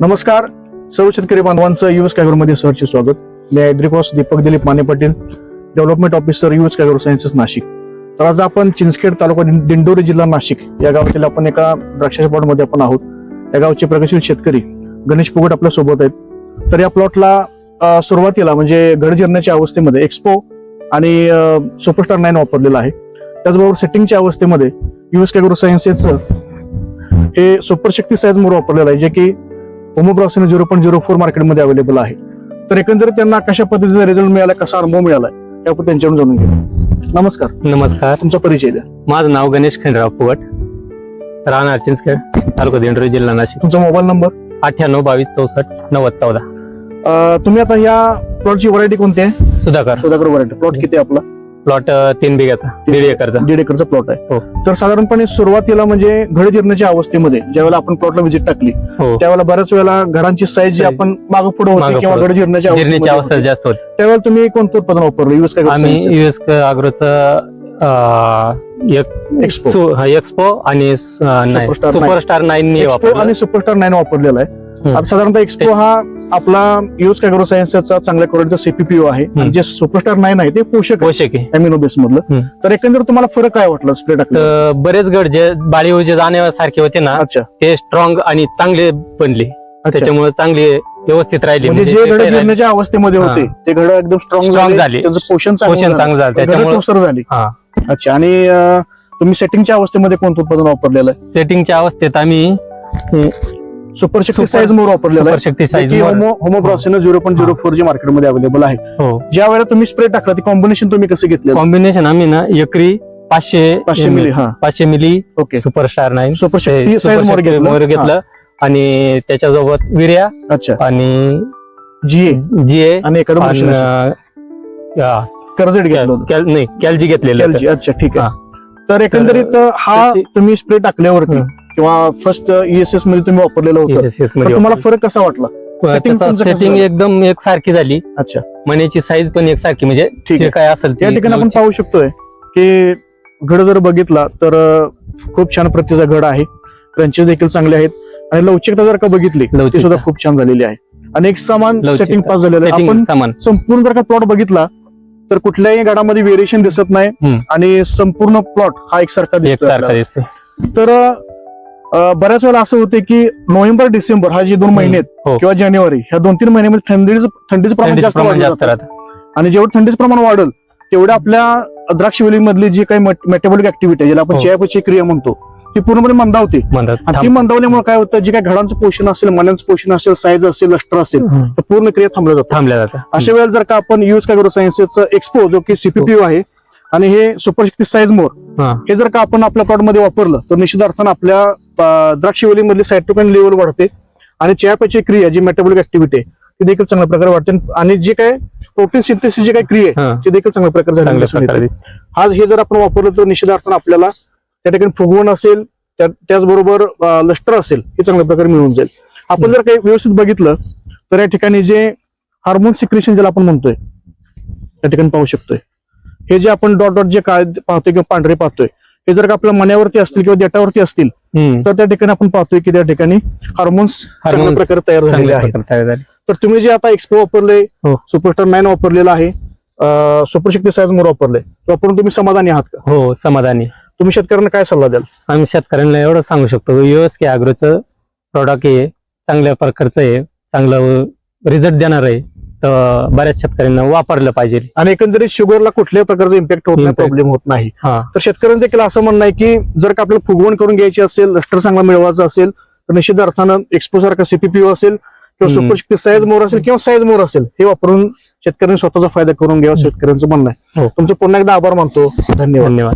नमस्कार. सर्व शेतकरी बांधवांचं युएस कॅगोरमध्ये सरचे स्वागत. मी ॲग्रिकॉस Deepak Dilip Mane Patil development officer US कॅगोर sciences Nashik. तर आज आपण चिंचखेड तालुका दिंडोरी जिल्हा नाशिक या गावातील आपण एका द्राक्षाच्या प्लॉटमध्ये आपण आहोत. या गावचे प्रगतशील शेतकरी गणेश पुगट आपल्यासोबत आहेत. तर या प्लॉटला सुरुवातीला म्हणजे घडजिरण्याच्या अवस्थेमध्ये एक्सपो आणि सुपरस्टार नाईन वापरलेला आहे. त्याचबरोबर सेटिंगच्या अवस्थेमध्ये युएस कॅगोर सायन्सेसचं हे सुपर शक्ती साईज मोर वापरलेलं आहे जे की होमोब्रॉसिन झिरो पॉईंट झिरो फोर मार्केटमध्ये अवेलेबल आहे. तर एकंदरीत त्यांना कशा पद्धतीचा रिझल्ट मिळाला कसा अनुभव मिळाला आपण त्यांच्याकडून जाणून घेऊ. नमस्कार. नमस्कार. तुमचा परिचय द्या. माझं नाव गणेश खंडराव फुगट राहणार चिंचखेड तालुका दिंडोरी जिल्हा नाशिक. तुमचा मोबाईल नंबर अठ्ठ्याण्णव बावीस चौसष्ट नव्वद चौदा. तुम्ही आता या प्लॉटची व्हरायटी कोणती आहे? सुधाकर. सुधाकर व्हरायटी प्लॉट किती आपला? प्लॉट तीन बिघ्याचा दीड एकरचा दीड एकरचा प्लॉट आहे हो. तर साधारणपणे सुरुवातीला म्हणजे घड जिरण्याच्या अवस्थेमध्ये ज्यावेळेला आपण प्लॉटला व्हिजिट टाकली हो त्यावेळेला बऱ्याच वेळेला घडांची साईज जी Size. आपण मागं पुढे होती मागं किंवा पुढं. घड जिरण्याच्या गिरणीची अवस्थेमध्ये अवस्था होती. जास्त होती त्यावेळेला तुम्ही कोणतं उत्पादन वापरलं युएस काय आम्ही युएस अग्रोचं Expo. एक्सपो आणि सुपरस्टार नाईन एक्सपो आणि सुपरस्टार नाईन वापरलेला आहे हम्म. आता साधारणतः एक्सपो हा आपला युज कॅग्रो सायन्सचा चांगल्या क्वालिटीचा सीपीपीओ आहे. जे सुपरस्टार नाईन आहे ते पोषक पोषक आहे. अॅमिनो बेस मधलं. तर एकंदर तुम्हाला फरक काय वाटला स्प्रे टाकलं तर बरेच गड जे बाळीव जे जाण्यासारखे होते ना अच्छा. ते स्ट्रॉंग आणि चांगले बनले. त्याच्यामुळे चांगले व्यवस्थित राहिले. म्हणजे जे ते घड जिरण्याच्या अवस्थेमध्ये होते. ते घड एकदम स्ट्रॉंग झाले. त्यांचं पोषण पोषण चांगलं झालं. त्याच्यामुळे झाली. अच्छा आणि तुम्ही सेटिंगच्या अवस्थेमध्ये कोणतं उत्पादन वापरलेलं आहे? सेटिंगच्या अवस्थेत आम्ही सुपर शक्ती साईज मोर वापरलेला आहे. शक्ती साईज होमोब्रॉसिनो झिरो पॉईंट झिरो फोर जे मार्केटमध्ये अवेलेबल आहे. हो. ज्या वेळेला तुम्ही स्प्रे टाकला ते कॉम्बिनेशन तुम्ही कसं घेतलं? कॉम्बिनेशन आम्ही ना एकरी पाचशे पाचशे मिली हा. पाचशे milli okay superstar nine super Shakti size more घेतलं. मोर घेतलं. आणि त्याच्यासोबत विर्या अच्छा. आणि जी जीए आणि कर्जत घेतलं नाही कॅलजी घेतलेलं अच्छा ठीक आहे. तर एकंदरीत हा तुम्ही स्प्रे टाकल्यावरती. किंवा फर्स्ट ईएसएसमध्ये तुम्ही वापरलेलं होतं. ESS तर मध्ये तुम्हाला फरक कसा वाटला? setting तुमचं कसं सेटिंग झालं? एकदम एकसारखी झाली. अच्छा. मण्याची साईज पण एकसारखी म्हणजे ठीक जे आहे काय असेल या ते ठिकाणी आपण पाहू शकतोय की घड जर बघितला तर अं, खूप छान प्रतीचा घड आहे. क्रंचेस देखील चांगले आहेत. आणि लवचिकता जर का बघितली ती लवचिकता. सुद्धा खूप छान झालेली आहे. आणि एक समान लवचिकता. सेटिंग पास झालेलं आहे. आपण समान. संपूर्ण जर का प्लॉट बघितला तर कुठल्याही गडामध्ये व्हेरिएशन दिसत नाही हम्म. आणि संपूर्ण प्लॉट हा एकसारखा दिसतो एकसारखा दिसतो तर अं, बऱ्याच वेळेला असं होते की नोव्हेंबर डिसेंबर हा जे दोन महिने आहेत हो किंवा जानेवारी ह्या दोन तीन महिन्यामध्ये थंडीचं थंडीचं प्रमाण थंडीचं जास्त प्रमाण वाढलं जास्त जातं. आणि जेवढं थंडीचं प्रमाण वाढल तेवढ्या आपल्या द्राक्ष मधली जी काही मेटाबॉलिक ऍक्टिव्हिटी ज्याला आपण हो. चयापचय क्रिया म्हणतो ती पूर्णपणे मंदावते आणि ती. मंदावल्यामुळे काय होतं जे काही घडांचं पोषण असेल मनाचं पोषण असेल साईज असेल लष्टर असेल. तर पूर्ण क्रिया थांबल्या जातात थांबल्या जातं अशा वेळेला जर का आपण युज काय करू सायन्सचं एक्सपो जो की सीपीपीओ आहे आणि हे सुपरशक्ती साईज मोर हा. जर का आपण आपल्या प्लॉटमध्ये वापरलं तर निश्चित अर्थानं आपल्या द्राक्षवेली मधली सायटोकाइन लेवल वाढते आणि चयापचय क्रिया जी मेटाबॉलिक ऍक्टिव्हिटी आहे ती देखील चांगल्या प्रकारे वाढते आणि जे काय प्रोटीन सिंथेसिस जे काही क्रिया आहे. ते देखील चांगल्या प्रकारे झालेली. आज हे जर आपण वापरलं तर निश्चित अर्थानं आपल्याला त्या ठिकाणी फुगवण असेल त्या- त्याचबरोबर लष्टर असेल हे चांगल्या प्रकारे मिळून जाईल आपण जर काही व्यवस्थित बघितलं तर या ठिकाणी जे हार्मोन सिक्रेशन ज्याला आपण म्हणतोय त्या ठिकाणी पाहू शकतोय हे जे आपण डॉट डॉट जे काळे पाहतोय किंवा पांढरे पाहतोय हे जर का आपल्या मण्यावरती असतील किंवा देटावरती असतील. तर त्या ठिकाणी आपण पाहतोय की त्या ठिकाणी हार्मोन्स चांगल्या Hormones प्रकारे तयार झालेले आहेत. तर तुम्ही जे आता एक्सपो वापरले. सुपरस्टार नाईन वापरलेला आहे सुपरशक्ती साईज मोर वापरले वापरून तुम्ही समाधानी आहात का हो समाधानी तुम्ही शेतकऱ्यांना काय सल्ला द्याल आम्ही शेतकऱ्यांना एवढं सांगू शकतो युएस के अॅग्रोचं प्रॉडक्ट आहे चांगल्या प्रकारचं आहे चांगलं रिझल्ट देणार आहे बऱ्याच शेतकऱ्यांना वापरलं पाहिजे. आणि एकंदरीत शुगरला कुठल्याही प्रकारचा इम्पॅक्ट होत नाही. प्रॉब्लेम होत नाही. हा. तर शेतकऱ्यांचं देखील असं म्हणणं आहे की जर का आपल्याला फुगवण करून घ्यायची असेल लष्टर चांगला मिळवायचा असेल तर निश्चित अर्थानं एक्सपो सारखा सीपीपीओ असेल किंवा. सुपरशक्ती साईज मोर असेल किंवा साईज मोर असेल हे वापरून शेतकऱ्यांनी स्वतःचा फायदा करून घ्यावा शेतकऱ्यांचं म्हणणं आहे. हो. तुमचं पुन्हा एकदा आभार मानतो. धन्यवाद. धन्यवाद.